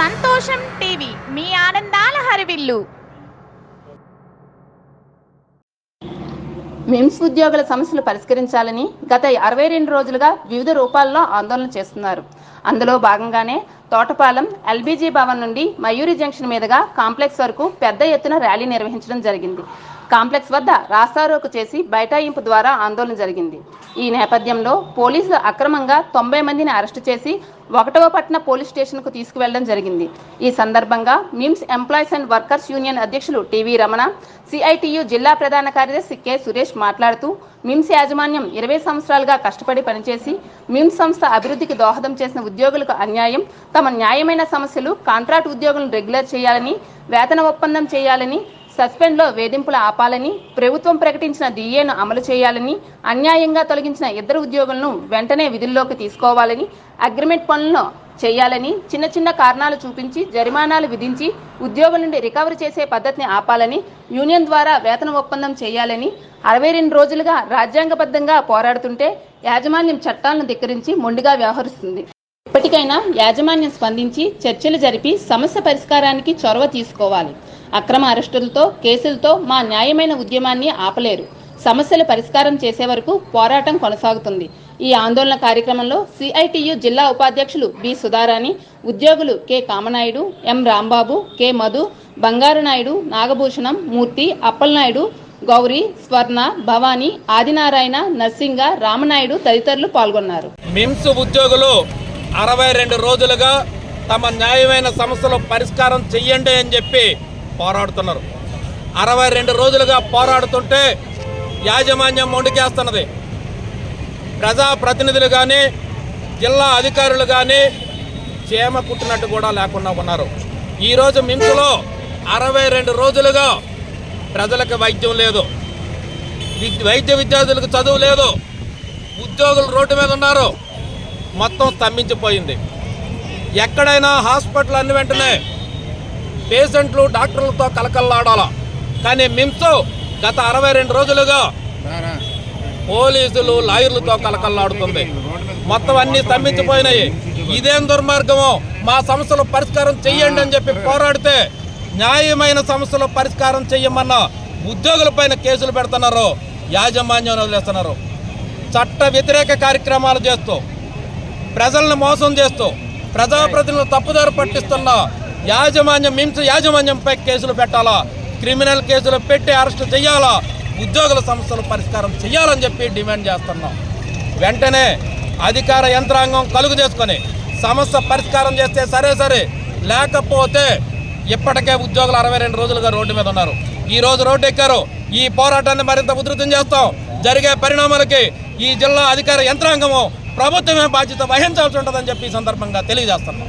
సంతోషం టీవీ. మీ ఆనందాల హరివిల్లు. మిమ్స్ ఉద్యోగుల సమస్యలు పరిష్కరించాలని గత అరవై రెండు రోజులుగా వివిధ రూపాల్లో ఆందోళన చేస్తున్నారు. అందులో భాగంగానే తోటపాలెం ఎల్బీజీ భవన్ నుండి మయూరి జంక్షన్ మీదుగా కాంప్లెక్స్ వరకు పెద్ద ఎత్తున ర్యాలీ నిర్వహించడం జరిగింది. కాంప్లెక్స్ వద్ద రాస్తారోకు చేసి బైఠాయింపు ద్వారా ఆందోళన జరిగింది. ఈ నేపథ్యంలో పోలీసులు అక్రమంగా తొంభై మందిని అరెస్టు చేసి ఒకటవ పట్టణ పోలీస్ స్టేషన్కు తీసుకువెళ్ళడం జరిగింది. ఈ సందర్భంగా MIMS employees and workers union అధ్యక్షులు టీవీ రమణ సిఐటియు జిల్లా ప్రధాన కార్యదర్శి కె. సురేష్ మాట్లాడుతూ మిమ్స్ యాజమాన్యం ఇరవై సంవత్సరాలుగా కష్టపడి పనిచేసి మిమ్స్ సంస్థ అభివృద్ధికి దోహదం చేసిన ఉద్యోగులకు అన్యాయం తమ న్యాయమైన సమస్యలు కాంట్రాక్ట్ ఉద్యోగులను రెగ్యులర్ చేయాలని వేతన ఒప్పందం చేయాలని సస్పెండ్లో వేధింపులు ఆపాలని ప్రభుత్వం ప్రకటించిన డిఏను అమలు చేయాలని అన్యాయంగా తొలగించిన ఇద్దరు ఉద్యోగులను వెంటనే విధుల్లోకి తీసుకోవాలని అగ్రిమెంట్ పనులను చేయాలని చిన్న చిన్న కారణాలు చూపించి జరిమానాలు విధించి ఉద్యోగుల నుండి రికవరీ చేసే పద్ధతిని ఆపాలని యూనియన్ ద్వారా వేతన ఒప్పందం చేయాలని అరవై రెండు రోజులుగా రాజ్యాంగబద్ధంగా పోరాడుతుంటే యాజమాన్యం చట్టాలను ధిక్కరించి మొండిగా వ్యవహరిస్తుంది. ఇప్పటికైనా యాజమాన్యం స్పందించి చర్చలు జరిపి సమస్య పరిష్కారానికి చొరవ తీసుకోవాలి. అక్రమ అరెస్టులతో కేసులతో మా న్యాయమైన ఉద్యమాన్ని ఆపలేరు. సమస్యలు పరిష్కారం చేసే వరకు పోరాటం కొనసాగుతుంది. ఈ ఆందోళన కార్యక్రమంలో సిఐటియు జిల్లా ఉపాధ్యక్షులు బి సుధారాణి ఉద్యోగులు K Kamanaidu M Rambabu K Madhu Bangarunaidu Nagabhushanam Murthy Appalanaidu Gowri Swarna Bhavani Adinarayana Narsinga Ramanaidu తదితరులు పాల్గొన్నారు. మిమ్స్ ఉద్యోగులు అరవై రెండు రోజులుగా తమ న్యాయమైన సమస్యలు పరిష్కారం చెయ్యండి అని చెప్పి పోరాడుతున్నారు. అరవై రెండు రోజులుగా పోరాడుతుంటే యాజమాన్యం మొండికేస్తున్నది. ప్రజాప్రతినిధులు కానీ జిల్లా అధికారులు కానీ చేమ కుట్టినట్టు కూడా లేకుండా ఉన్నారు. ఈరోజు మిమ్స్లో అరవై రెండు రోజులుగా ప్రజలకు వైద్యం లేదు. వైద్య విద్యార్థులకు చదువు లేదు. ఉద్యోగులు రోడ్డు మీద ఉన్నారు. మొత్తం స్తంభించిపోయింది. ఎక్కడైనా హాస్పిటల్ అన్ని వెంటనే పేషెంట్లు డాక్టర్లతో కలకల్లాడాల? కానీ మిమ్స్ గత అరవై రెండు రోజులుగా పోలీసులు లాయర్లతో కలకల్లాడుతుంది. మొత్తం అన్ని స్తంభించిపోయినాయి. ఇదేం దుర్మార్గమో? మా సమస్యలు పరిష్కారం చెయ్యండి అని చెప్పి పోరాడితే న్యాయమైన సమస్యలు పరిష్కారం చెయ్యమన్న ఉద్యోగులపైన కేసులు పెడుతున్నారు. యాజమాన్యం వదిలేస్తున్నారు. చట్ట వ్యతిరేక కార్యక్రమాలు చేస్తూ ప్రజలను మోసం చేస్తూ ప్రజాప్రతినిధులు తప్పుదారు పట్టిస్తున్న యాజమాన్యం మిమ్స్ యాజమాన్యంపై కేసులు పెట్టాలా? క్రిమినల్ కేసులు పెట్టి అరెస్ట్ చేయాలా? ఉద్యోగుల సమస్యలు పరిష్కారం చేయాలని చెప్పి డిమాండ్ చేస్తున్నాం. వెంటనే అధికార యంత్రాంగం కలుగు చేసుకొని సమస్య పరిష్కారం చేస్తే సరే సరే. లేకపోతే ఇప్పటికే ఉద్యోగులు అరవై రెండు రోజులుగా రోడ్డు మీద ఉన్నారు. ఈ రోజు రోడ్డు ఎక్కారు ఈ పోరాటాన్ని మరింత ఉధృతం చేస్తాం. జరిగే పరిణామాలకి ఈ జిల్లా అధికార యంత్రాంగము ప్రభుత్వమే బాధ్యత వహించాల్సి ఉంటుందని చెప్పి ఈ సందర్భంగా తెలియజేస్తున్నాం.